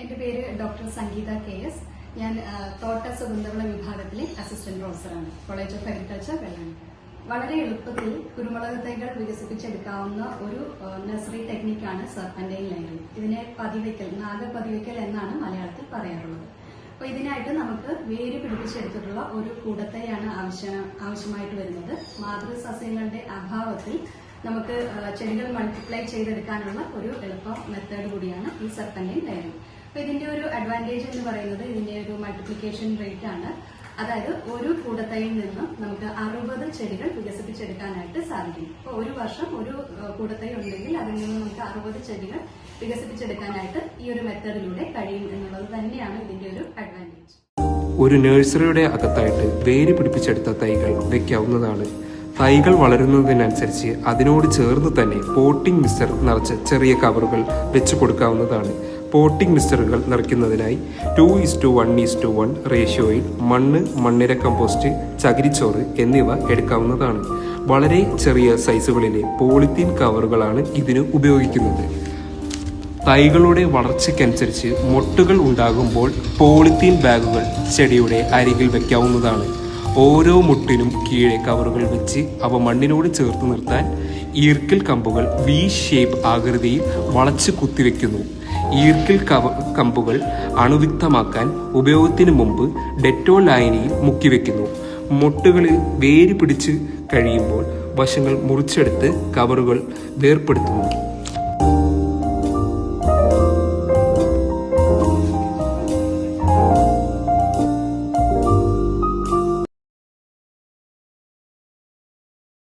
എന്റെ പേര് ഡോക്ടർ സംഗീത K S. ഞാൻ തോട്ട സുഗന്ധവിള വിഭാഗത്തിലെ അസിസ്റ്റന്റ് പ്രൊഫസറാണ് കോളേജ് ഓഫ് അഗ്രികൾച്ചർ വെള്ളാനിക്കര വളരെ എളുപ്പത്തിൽ കുരുമുളക് തൈകൾ വികസിപ്പിച്ചെടുക്കാവുന്ന ഒരു നഴ്സറി ടെക്നിക്കാണ് സർപ്പന്റൈൻ ലൈനിങ് ഇതിനെ പതിവയ്ക്കൽ നാഗ പതിവയ്ക്കൽ എന്നാണ് മലയാളത്തിൽ പറയാറുള്ളത്. അപ്പൊ ഇതിനായിട്ട് നമുക്ക് വേര് പിടിപ്പിച്ചെടുത്തിട്ടുള്ള ഒരു കൂടത്തൈയാണ് ആവശ്യ ആവശ്യമായിട്ട് വരുന്നത്. മാതൃസസ്യങ്ങളുടെ അഭാവത്തിൽ നമുക്ക് ചെടികൾ മൾട്ടിപ്ലൈ ചെയ്തെടുക്കാനുള്ള ഒരു എളുപ്പ മെത്തേഡ് കൂടിയാണ് ഈ സർപ്പന്റൈൻ ലൈനിങ് അപ്പൊ ഇതിന്റെ ഒരു അഡ്വാന്റേജ് എന്ന് പറയുന്നത് ഇതിന്റെ ഒരു മൾട്ടിപ്ലിക്കേഷൻ റേറ്റ് ആണ്. അതായത് ഒരു കൂടത്തൈയിൽ നിന്നും നമുക്ക് അറുപത് ചെടികൾ വികസിപ്പിച്ചെടുക്കാനായിട്ട് സാധിക്കും. അപ്പോൾ ഒരു വർഷം ഒരു കൂടത്തൈ ഉണ്ടെങ്കിൽ അതിൽ നിന്ന് നമുക്ക് അറുപത് ചെടികൾ വികസിപ്പിച്ചെടുക്കാനായിട്ട് ഈ ഒരു മെത്തേഡിലൂടെ കഴിയും എന്നുള്ളത് തന്നെയാണ് ഇതിന്റെ ഒരു അഡ്വാന്റേജ് ഒരു നഴ്സറിയുടെ അകത്തായിട്ട് വേര് പിടിപ്പിച്ചെടുത്ത തൈകൾ വെക്കാവുന്നതാണ് തൈകൾ വളരുന്നതിനനുസരിച്ച് അതിനോട് ചേർന്ന് തന്നെ പോട്ടിംഗ് മിക്സർ നിറച്ച് ചെറിയ കവറുകൾ വെച്ചു കൊടുക്കാവുന്നതാണ്. പോട്ടിംഗ് മിസ്റ്ററുകൾ നിറയ്ക്കുന്നതിനായി two is two one is two one റേഷ്യോയിൽ മണ്ണ് മണ്ണിര കമ്പോസ്റ്റ് ചകിരിച്ചോറ് എന്നിവ എടുക്കാവുന്നതാണ്. വളരെ ചെറിയ സൈസുകളിലെ പോളിത്തീൻ കവറുകളാണ് ഇതിന് ഉപയോഗിക്കുന്നത്. തൈകളുടെ വളർച്ചയ്ക്കനുസരിച്ച് മൊട്ടുകൾ ഉണ്ടാകുമ്പോൾ പോളിത്തീൻ ബാഗുകൾ ചെടിയുടെ അരികിൽ വയ്ക്കാവുന്നതാണ് ഓരോ മുട്ടിനും കീഴെ കവറുകൾ വെച്ച് അവ മണ്ണിനോട് ചേർത്ത് നിർത്താൻ ഈർക്കിൽ കമ്പുകൾ വി ഷേപ്പ് ആകൃതിയിൽ വളച്ച് കുത്തിവെക്കുന്നു. ഈർക്കിൽ കമ്പുകൾ അണുവിക്തമാക്കാൻ ഉപയോഗത്തിന് മുമ്പ് ഡെറ്റോൾ ലായനിയിൽ മുക്കിവെക്കുന്നു. മൊട്ടുകളിൽ വേര് പിടിച്ച് കഴിയുമ്പോൾ വശങ്ങൾ മുറിച്ചെടുത്ത് കവറുകൾ വേർപ്പെടുത്തുന്നു.